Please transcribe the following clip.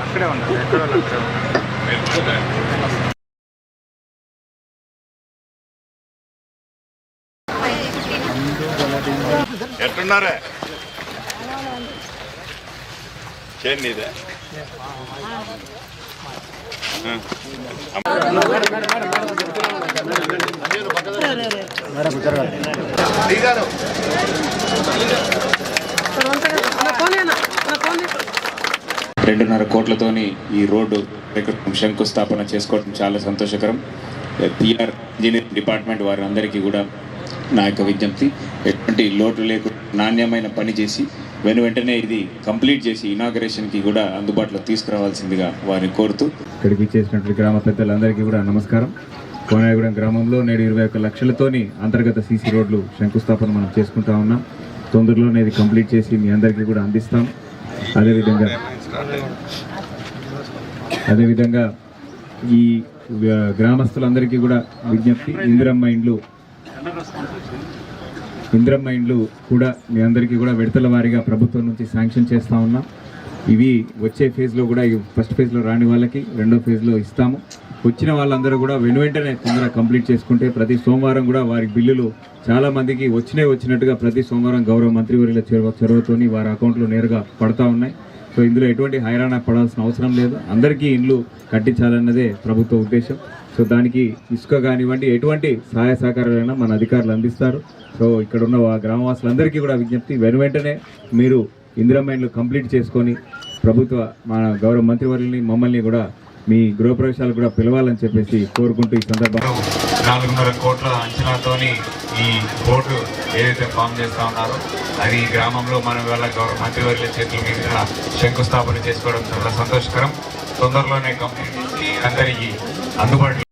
అక్కడే ఉన్నారు ఎక్కడ వాళ్ళు అక్కడే ఉన్నారు ఎట్టున్నారే చేయండి ఇదే రెండున్నర కోట్లతోని ఈ రోడ్డు కార్యక్రమం శంకుస్థాపన చేసుకోవడం చాలా సంతోషకరం. పిఆర్ ఇంజనీరింగ్ డిపార్ట్మెంట్ వారి అందరికీ కూడా నా యొక్క విజ్ఞప్తి ఎటువంటి లోటు లేకుండా నాణ్యమైన పని చేసి వెను వెంటనే ఇది కంప్లీట్ చేసి ఇనాగరేషన్కి కూడా అందుబాటులో తీసుకురావాల్సిందిగా వారిని కోరుతూ. ఇక్కడికి చేసినటువంటి గ్రామ పెద్దలందరికీ కూడా నమస్కారం. కోనాయగూడెం గ్రామంలో నేడు ఇరవై ఒక్క లక్షలతోని అంతర్గత సీసీ రోడ్లు శంకుస్థాపన మనం చేసుకుంటా ఉన్నాం. తొందరలోనే ఇది కంప్లీట్ చేసి మీ అందరికీ కూడా అందిస్తాం. అదేవిధంగా అదేవిధంగా ఈ గ్రామస్తులందరికీ కూడా విజ్ఞప్తి. ఇందిరమ్మ ఇండ్లు ఇందిరమ్మ ఇండ్లు కూడా మీ అందరికీ కూడా విడతల వారీగా ప్రభుత్వం నుంచి శాంక్షన్ చేస్తూ ఉన్నాం. ఇవి వచ్చే ఫేజ్లో కూడా ఈ ఫస్ట్ ఫేజ్లో రాని వాళ్ళకి రెండో ఫేజ్లో ఇస్తాము. వచ్చిన వాళ్ళందరూ కూడా వెను వెంటనే తొందరగా కంప్లీట్ చేసుకుంటే ప్రతి సోమవారం కూడా వారి బిల్లులు చాలామందికి వచ్చినే వచ్చినట్టుగా ప్రతి సోమవారం గౌరవ మంత్రివర్యుల చొరవ చొరవతోని వారి అకౌంట్లో నేరుగా పడతా ఉన్నాయి. సో ఇందులో ఎటువంటి హైరాణ పడాల్సిన అవసరం లేదు. అందరికీ ఇండ్లు కట్టించాలన్నదే ప్రభుత్వ ఉద్దేశం. సో దానికి ఇసుక కానివ్వండి ఎటువంటి సహాయ సహకారాలైనా మన అధికారులు అందిస్తారు. సో ఇక్కడ ఉన్న గ్రామవాసులందరికీ కూడా విజ్ఞప్తి వెను వెంటనే మీరు ఇందిరామైన్లు కంప్లీట్ చేసుకొని ప్రభుత్వ మన గౌరవ మంత్రివర్యుల్ని మమ్మల్ని కూడా మీ గృహప్రవేశాలు కూడా పిలవాలని చెప్పేసి కోరుకుంటూ ఈ సందర్భంలో నాలుగున్నర కోట్ల అంచనాతోని ఈ బోర్డు ఏదైతే ఫామ్ చేస్తా ఉన్నారో అది ఈ గ్రామంలో మనం వల్ల గౌరవ మంత్రివర్యుల చేతుల మీద శంకుస్థాపన చేసుకోవడం చాలా సంతోషకరం. తొందరలోనే కంప్లీట్ చేసి అందరికీ అందుబాటులో